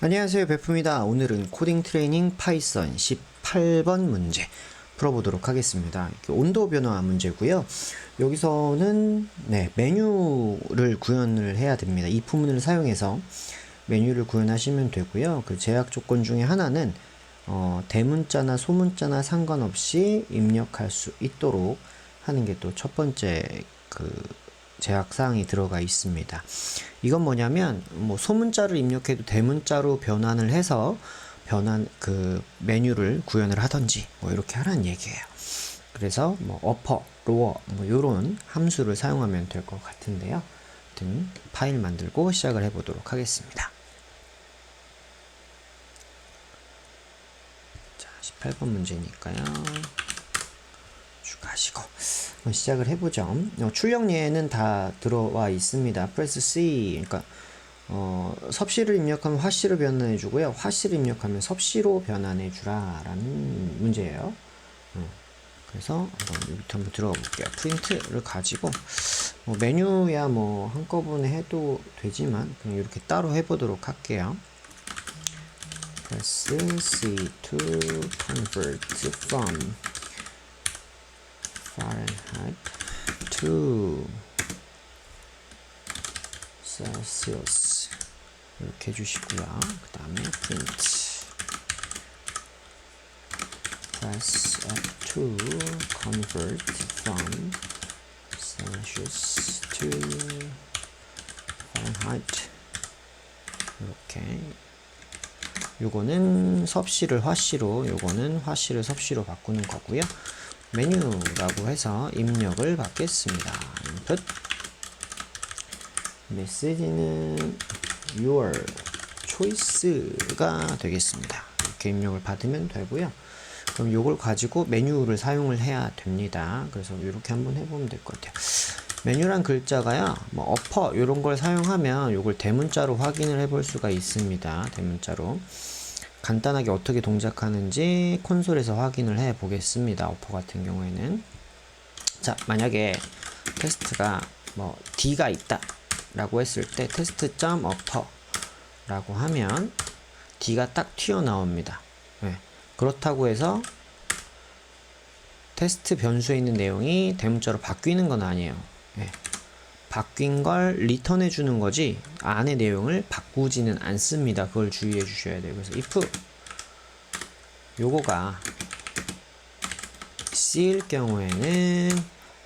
안녕하세요 베프입니다. 오늘은 코딩 트레이닝 파이썬 18번 문제 풀어보도록 하겠습니다. 온도 변화 문제고요. 여기서는 네 메뉴를 구현을 해야 됩니다. 이 부분을 사용해서 메뉴를 구현하시면 되고요. 그 제약 조건 중에 하나는 어, 대문자나 소문자나 상관없이 입력할 수 있도록 하는 게 또 첫 번째 그 제약 사항이 들어가 있습니다. 이건 뭐냐면 뭐 소문자를 입력해도 대문자로 변환을 해서 변환 그 메뉴를 구현을 하던지 뭐 이렇게 하라는 얘기예요. 그래서 뭐 로어 뭐 요런 함수를 사용하면 될 것 같은데요. 아무튼 파일 만들고 시작을 해 보도록 하겠습니다. 자, 18번 문제니까요. 한번 시작을 해보죠. 어, 출력 예는 다 들어와 있습니다. 프레스 C 그러니까 어, 섭씨를 입력하면 화씨로 변환해 주고요. 화씨를 입력하면 섭씨로 변환해 주라 라는 문제예요. 어, 그래서 한번 여기부터 한번 들어가 볼게요. 프린트를 가지고 뭐 메뉴야 뭐 한꺼번에 해도 되지만 그냥 이렇게 따로 해보도록 할게요. press C to convert from Fahrenheit to Celsius 이렇게 해주시고요. 그 다음에 print press F2 convert from Celsius to Fahrenheit 이렇게 요거는 섭씨를 화씨로 요거는 화씨를 섭씨로 바꾸는 거고요. 메뉴라고 해서 입력을 받겠습니다. input 메시지는 your choice가 되겠습니다. 이렇게 입력을 받으면 되고요. 그럼 요걸 가지고 메뉴를 사용을 해야 됩니다. 그래서 이렇게 한번 해보면 될 것 같아요. 메뉴란 글자가요, 뭐 어퍼 이런 걸 사용하면 요걸 대문자로 확인을 해볼 수가 있습니다. 대문자로. 간단하게 어떻게 동작하는지 콘솔에서 확인을 해 보겠습니다. 어퍼 같은 경우에는 자 만약에 테스트가 뭐 D가 있다 라고 했을 때 테스트.어퍼 라고 하면 D가 딱 튀어나옵니다. 네. 그렇다고 해서 테스트 변수에 있는 내용이 대문자로 바뀌는 건 아니에요. 네. 바뀐 걸 리턴해 주는 거지 안의 내용을 바꾸지는 않습니다. 그걸 주의해 주셔야 돼요. 그래서 if 요거가 C일 경우에는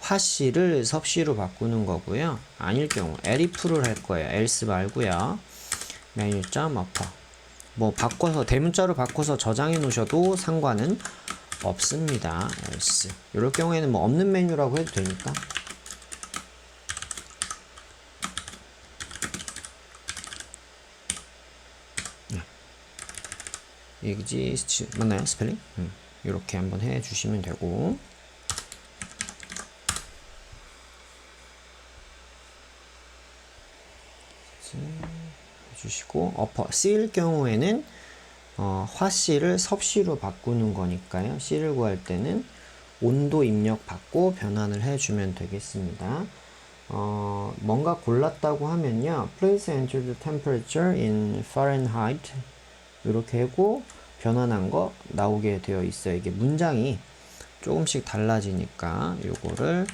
화씨를 섭씨로 바꾸는 거고요. 아닐 경우 elif를 할 거예요. else 말고요. 메뉴점 어퍼 뭐 바꿔서 대문자로 바꿔서 저장해 놓으셔도 상관은 없습니다. else 이럴 경우에는 뭐 없는 메뉴라고 해도 되니까 exist 맞나요 스펠링? 음, 이렇게 한번 해주시면 되고. 해주시고 어퍼 C일 경우에는 어, 화씨를 섭씨로 바꾸는 거니까요. C를 구할 때는 온도 입력 받고 변환을 해주면 되겠습니다. 어, 뭔가 골랐다고 하면요. Please enter the temperature in Fahrenheit 이렇게 하고 변환한 거 나오게 되어 있어요. 이게 문장이 조금씩 달라지니까 요거를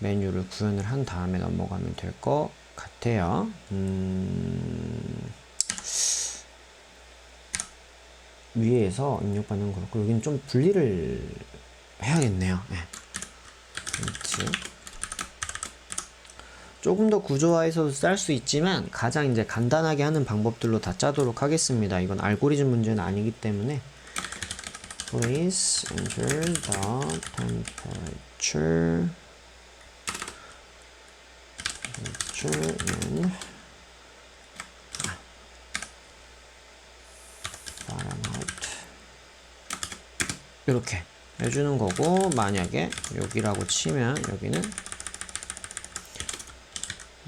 메뉴를 구현을 한 다음에 넘어가면 될 것 같아요. 음... 위에서 입력받는 거 그렇고 여기는 좀 분리를 해야겠네요. 네. 조금 더 구조화해서 짤수 있지만 가장 이제 간단하게 하는 방법들로 다 짜도록 하겠습니다. 이건 알고리즘 문제는 아니기 때문에. Please enter the temperature in Fahrenheit. 이렇게 해주는 거고 만약에 여기라고 치면 여기는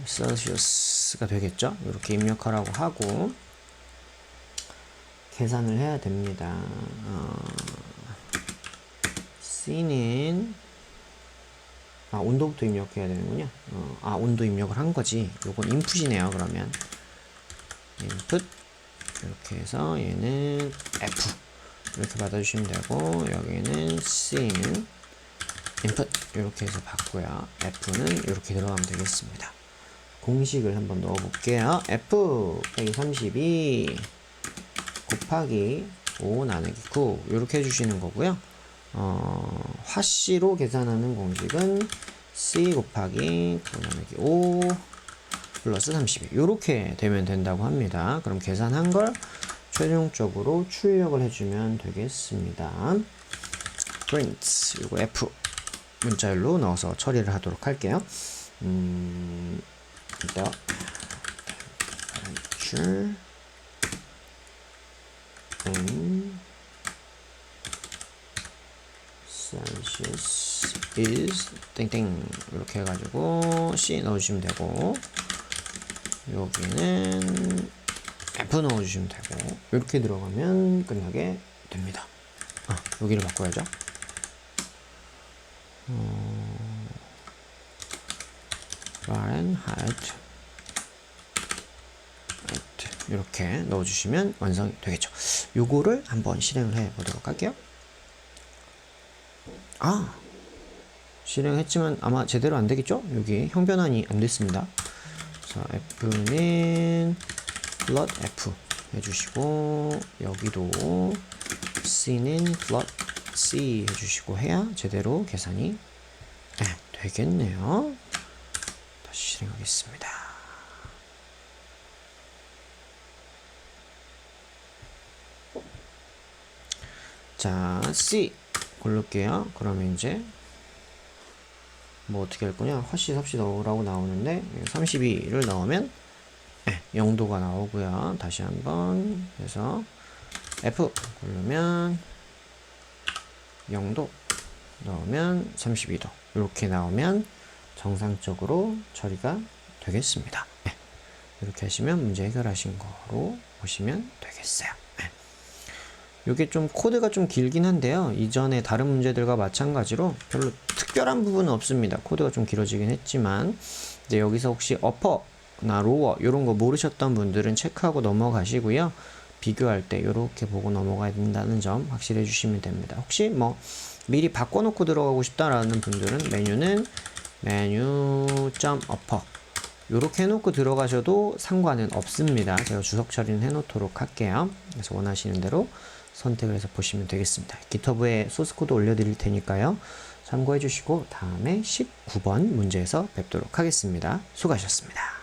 셀시어스가 되겠죠. 이렇게 입력하라고 하고 계산을 해야 됩니다. 어, C는 아 온도부터 입력해야 되는군요. 어, 아 온도 입력을 한 거지. 요건 인풋이네요. 그러면 인풋 이렇게 해서 얘는 F 이렇게 받아주시면 되고 여기는 C는 input 이렇게 해서 받고요. F는 이렇게 들어가면 되겠습니다. 공식을 한번 넣어 볼게요. F 빼기 32 곱하기 5 나누기 9 이렇게 해주시는 거고요. 어, 화씨로 계산하는 공식은 C 곱하기 9 나누기 5 플러스 32 이렇게 되면 된다고 합니다. 그럼 계산한 걸 최종적으로 출력을 해주면 되겠습니다. print 이거 F 문자열로 넣어서 처리를 하도록 할게요. 음, 일단 temperature and Celsius is 땡땡 이렇게 해가지고 C 넣어주시면 되고 여기는 F 넣어주시면 되고 이렇게 들어가면 끝나게 됩니다. 아 여기를 바꿔야죠. 어, Fahrenheit 이렇게 넣어주시면 완성이 되겠죠. 요거를 한번 실행을 해 보도록 할게요. 아 실행했지만 아마 제대로 안 되겠죠? 여기 형 변환이 안 됐습니다. 자 F는 플롯 F 해주시고 여기도 C는 플롯 C 해주시고 해야 제대로 계산이 네, 되겠네요. 실행하겠습니다. 자, C 고를게요. 그러면 이제 뭐 어떻게 할 거냐? 화씨 삽시 넣으라고 나오는데 32를 넣으면 네, 0도가 나오고요. 다시 한번 해서 F 고르면 0도 넣으면 32도 이렇게 나오면 정상적으로 처리가 되겠습니다. 네, 이렇게 하시면 문제 해결하신 거로 보시면 되겠어요. 네. 이게 좀 코드가 좀 길긴 한데요. 이전에 다른 문제들과 마찬가지로 별로 특별한 부분은 없습니다. 코드가 좀 길어지긴 했지만 이제 여기서 혹시 어퍼나 로어 이런 거 모르셨던 분들은 체크하고 넘어가시고요. 비교할 때 이렇게 보고 넘어가야 된다는 점 확실해 주시면 됩니다. 혹시 뭐 미리 바꿔놓고 들어가고 싶다라는 분들은 메뉴는 메뉴 점 어퍼 이렇게 해놓고 들어가셔도 상관은 없습니다. 제가 주석 처리는 해놓도록 할게요. 그래서 원하시는 대로 선택을 해서 보시면 되겠습니다. 기터브에 소스 코드 올려드릴 테니까요. 참고해 주시고 다음에 19번 문제에서 뵙도록 하겠습니다. 수고하셨습니다.